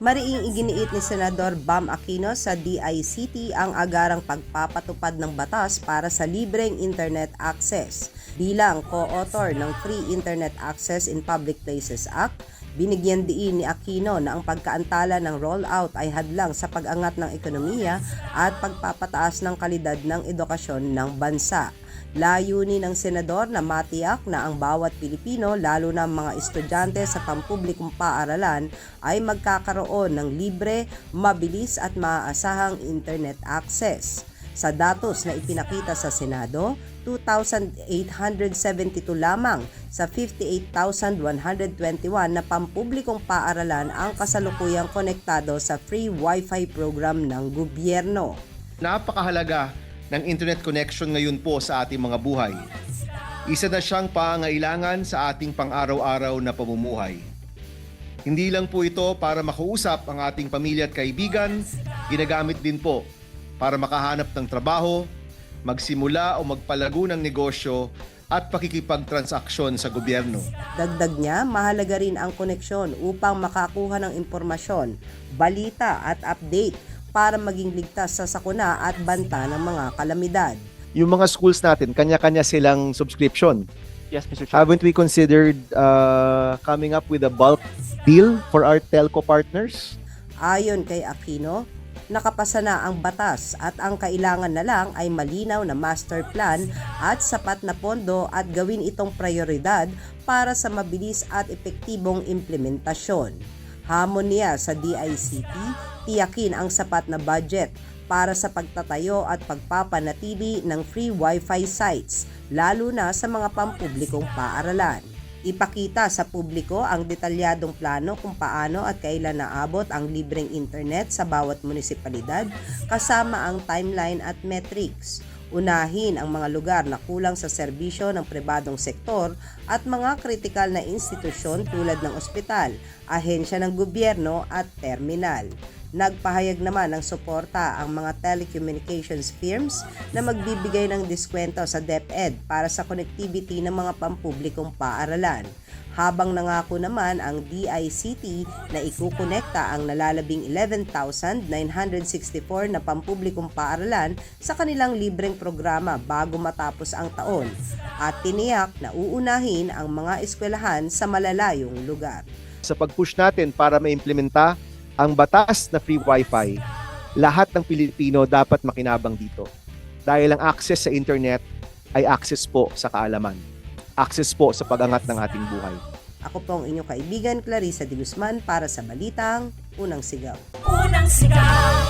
Mariing iginiit ni Senador Bam Aquino sa DICT ang agarang pagpapatupad ng batas para sa libreng internet access. Bilang co-author ng Free Internet Access in Public Places Act, binigyan diin ni Aquino na ang pagkaantala ng rollout ay hadlang sa pag-angat ng ekonomiya at pagpapataas ng kalidad ng edukasyon ng bansa. Layunin ng senador na matiyak na ang bawat Pilipino, lalo na mga estudyante sa pampublikong paaralan, ay magkakaroon ng libre, mabilis at maaasahang internet access. Sa datos na ipinakita sa Senado, 2,872 lamang sa 58,121 na pampublikong paaralan ang kasalukuyang konektado sa free Wi-Fi program ng gobyerno. Napakahalaga ng internet connection ngayon po sa ating mga buhay. Isa na siyang pangailangan sa ating pang-araw-araw na pamumuhay. Hindi lang po ito para makausap ang ating pamilya at kaibigan, ginagamit din po para makahanap ng trabaho, magsimula o magpalago ng negosyo at pakikipagtransaksyon sa gobyerno. Dagdag niya, mahalaga rin ang koneksyon upang makakuha ng impormasyon, balita at update para maging ligtas sa sakuna at banta ng mga kalamidad. yung mga schools natin, kanya-kanya silang subscription. Yes, Mr. Chair. Haven't we considered uh, coming up with a bulk deal for our telco partners? Ayon kay Aquino, nakapasa na ang batas at ang kailangan na lang ay malinaw na master plan at sapat na pondo at gawin itong prioridad para sa mabilis at epektibong implementasyon. Hamon sa DICT, tiyakin ang sapat na budget para sa pagtatayo at pagpapanatili ng free Wi-Fi sites, lalo na sa mga pampublikong paaralan. Ipakita sa publiko ang detalyadong plano kung paano at kailan naabot ang libreng internet sa bawat munisipalidad kasama ang timeline at metrics. Unahin ang mga lugar na kulang sa serbisyo ng pribadong sektor at mga kritikal na institusyon tulad ng ospital, ahensya ng gobyerno at terminal. Nagpahayag naman ng suporta ang mga telecommunications firms na magbibigay ng diskwento sa DepEd para sa connectivity ng mga pampublikong paaralan. Habang nangako naman ang DICT na ikukonekta ang nalalabing 11,964 na pampublikong paaralan sa kanilang libreng programa bago matapos ang taon at tiniyak na uunahin ang mga eskwelahan sa malalayong lugar. Sa pag-push natin para maimplementa ang batas na free wifi, lahat ng Pilipino dapat makinabang dito. Dahil ang access sa internet ay access po sa kaalaman. Access po sa pag-angat ng ating buhay. Ako po ang inyong kaibigan Clarissa de Guzman para sa Balitang Unang Sigaw. Unang sigaw